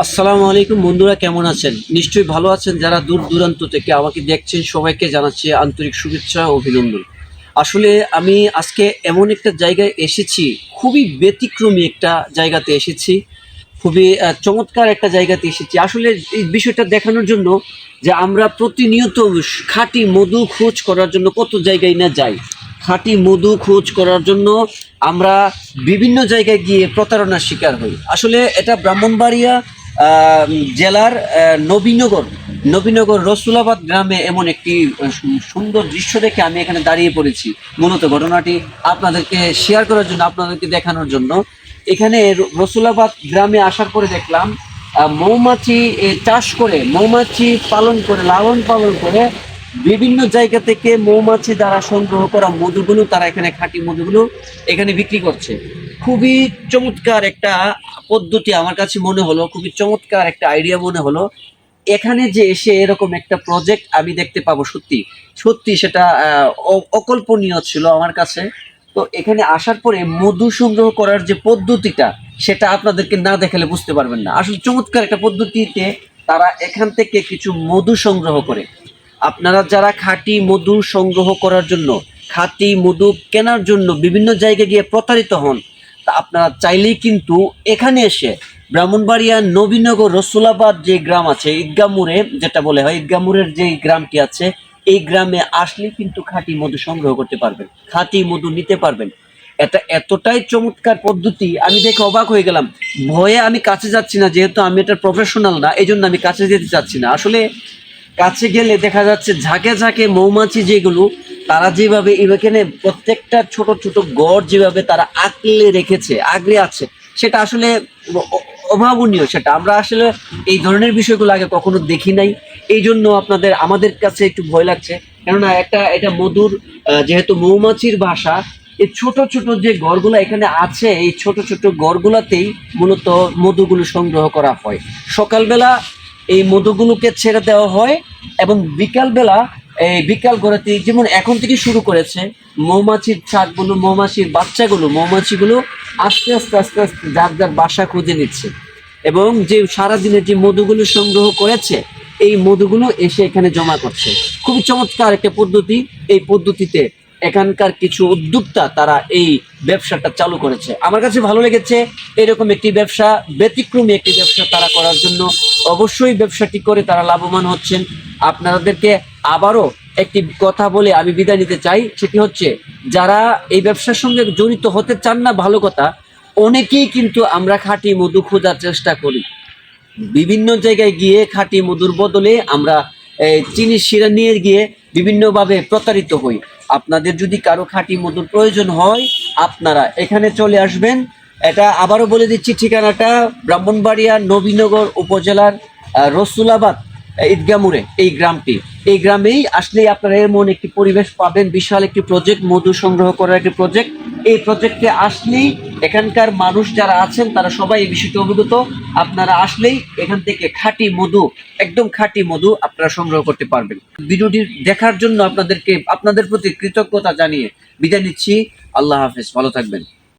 আসসালামু আলাইকুম বন্ধুরা, কেমন আছেন? নিশ্চয়ই ভালো আছেন যারা দূর দূরান্ত থেকে আমাকে দেখছেন, সবাইকে জানাচ্ছি আন্তরিক শুভেচ্ছা ও অভিনন্দন। আসলে আমি আজকে এমন একটা জায়গায় এসেছি, খুবই ব্যতিক্রমী একটা জায়গাতে এসেছি, খুবই চমৎকার একটা জায়গাতে এসেছি। আসলে এই বিষয়টা দেখানোর জন্য যে আমরা প্রতিনিয়ত খাঁটি মধু খোঁজ করার জন্য কত জায়গায় না যাই। খাঁটি মধু খোঁজ করার জন্য আমরা বিভিন্ন জায়গায় গিয়ে প্রতারণার শিকার হই। আসলে এটা ব্রাহ্মণবাড়িয়া জেলার নবীনগর নবীনগর রসুলাবাদ গ্রামে এমন একটি সুন্দর দৃশ্য দেখে আমি এখানে দাঁড়িয়ে পড়েছি। মূলত ঘটনাটি আপনাদেরকে শেয়ার করার জন্য, আপনাদেরকে দেখানোর জন্য। এখানে রসুলাবাদ গ্রামে আসার পরে দেখলাম মৌমাছি চাষ করে, মৌমাছি পালন করে, লালন পালন করে বিভিন্ন জায়গা থেকে মৌমাছি দ্বারা সংগ্রহ করা মধুগুলো, তারা এখানে খাঁটি মধুগুলো এখানে বিক্রি করছে। খুবই চমৎকার একটা পদ্ধতি আমার কাছে মনে হলো, খুবই চমৎকার একটা আইডিয়া মনে হলো। এখানে যে এসে এরকম একটা প্রজেক্ট আমি দেখতে পাবো সত্যি। সত্যি সেটা অকল্পনীয় ছিল আমার কাছে। তো এখানে আসার পরে মধু সংগ্রহ করার যে পদ্ধতিটা, সেটা আপনাদেরকে না দেখালে বুঝতে পারবেন না। আসলে চমৎকার একটা পদ্ধতিতে তারা এখান থেকে কিছু মধু সংগ্রহ করে। আপনারা যারা খাঁটি মধু সংগ্রহ করার জন্য, খাঁটি মধু কেনার জন্য বিভিন্ন জায়গায় গিয়ে প্রতারিত হন, তা আপনারা চাইলেই কিন্তু এখানে এসে ব্রাহ্মণবাড়িয়া নবীনগর রসুলাবাদ যে গ্রাম আছে, ঈদগামুরে যেটা বলে হয়, ঈদগামুরের যে গ্রামটি আছে, এই গ্রামে আসলে কিন্তু খাঁটি মধু সংগ্রহ করতে পারবেন, খাঁটি মধু নিতে পারবেন। এটা এতটাই চমৎকার পদ্ধতি, আমি দেখে অবাক হয়ে গেলাম। ভয়ে আমি কাছে যাচ্ছি না, যেহেতু আমি এটা প্রফেশনাল না এই জন্য আমি কাছে যেতে চাচ্ছি না। আসলে কাছে গেলে দেখা যাচ্ছে ঝাঁকে ঝাঁকে মৌমাছি যেগুলো, তারা যেভাবে এখানে প্রত্যেকটা ছোট ছোট গড় যেভাবে তারা আঁকলে রেখেছে, আগলে আছে, সেটা আসলে অভাবনীয় সেটা। আমরা আসলে এই ধরনের বিষয়গুলো আগে কখনো দেখি নাই। এই জন্য আপনাদের, আমাদের কাছে একটু ভয় লাগছে। কেননা একটা, এটা মধুর যেহেতু মৌমাছির ভাষা, এই ছোট ছোট যে গড়গুলো এখানে আছে, এই ছোট ছোট গড়গুলাতেই মূলত মধুগুলো সংগ্রহ করা হয়। সকালবেলা এই মধুগুলোকে ছেড়ে দেওয়া হয় এবং বিকালবেলা এই বিকাল গড়াতে যেমন এখন থেকে শুরু করেছে, মৌমাছির ছাদগুলো, মৌমাছির বাচ্চাগুলো, মৌমাছিগুলো আস্তে আস্তে আস্তে আস্তে যার যার বাসা খুঁজে নিচ্ছে এবং যে সারাদিনে যে মধুগুলো সংগ্রহ করেছে, এই মধুগুলো এসে এখানে জমা করছে। খুবই চমৎকার একটা পদ্ধতি, এই পদ্ধতিতে এখানকার কিছু উদ্যোক্তা তারা এই ব্যবসাটা চালু করেছে। আমার কাছে ভালো লেগেছে এরকম একটি ব্যবসা, ব্যতিক্রমী একটি ব্যবসা তারা করার জন্য। অবশ্যই ব্যবসাটি করে তারা লাভবান হচ্ছেন। আপনাদেরকে আবারও একটি কথা বলে আমি বিদায় নিতে চাই। সেটি হচ্ছে, যারা এই ব্যবসার সঙ্গে জড়িত হতে চান না, ভালো কথা, অনেকেই কিন্তু আমরা খাঁটি মধু খোঁজার চেষ্টা করি। বিভিন্ন জায়গায় গিয়ে খাঁটি মধুর বদলে আমরা চিনি শিরা নিয়ে গিয়ে বিভিন্নভাবে প্রতারিত হই। আপনাদের যদি কারও খাঁটি মধুর প্রয়োজন হয়, আপনারা এখানে চলে আসবেন। এটা আবারও বলে দিচ্ছি ঠিকানাটা, ব্রাহ্মণবাড়িয়া নবীনগর উপজেলার রসুলাবাদ ঈদগামুরে এই গ্রামটি। এই গ্রামেই আসলেই আপনারা এর এমন একটি পরিবেশ পাবেন, বিশাল একটি প্রজেক্ট মধু সংগ্রহ করার একটি প্রজেক্ট এই প্রজেক্টে আসলেই এখানকার মানুষ যারা আছেন, তারা সবাই এই বিষয়টি অবগত। আপনারা আসলেই এখান থেকে খাঁটি মধু, একদম খাঁটি মধু আপনারা সংগ্রহ করতে পারবেন। ভিডিওটি দেখার জন্য আপনাদেরকে, আপনাদের প্রতি কৃতজ্ঞতা জানিয়ে বিদায় নিচ্ছি। আল্লাহ হাফেজ, ভালো থাকবেন।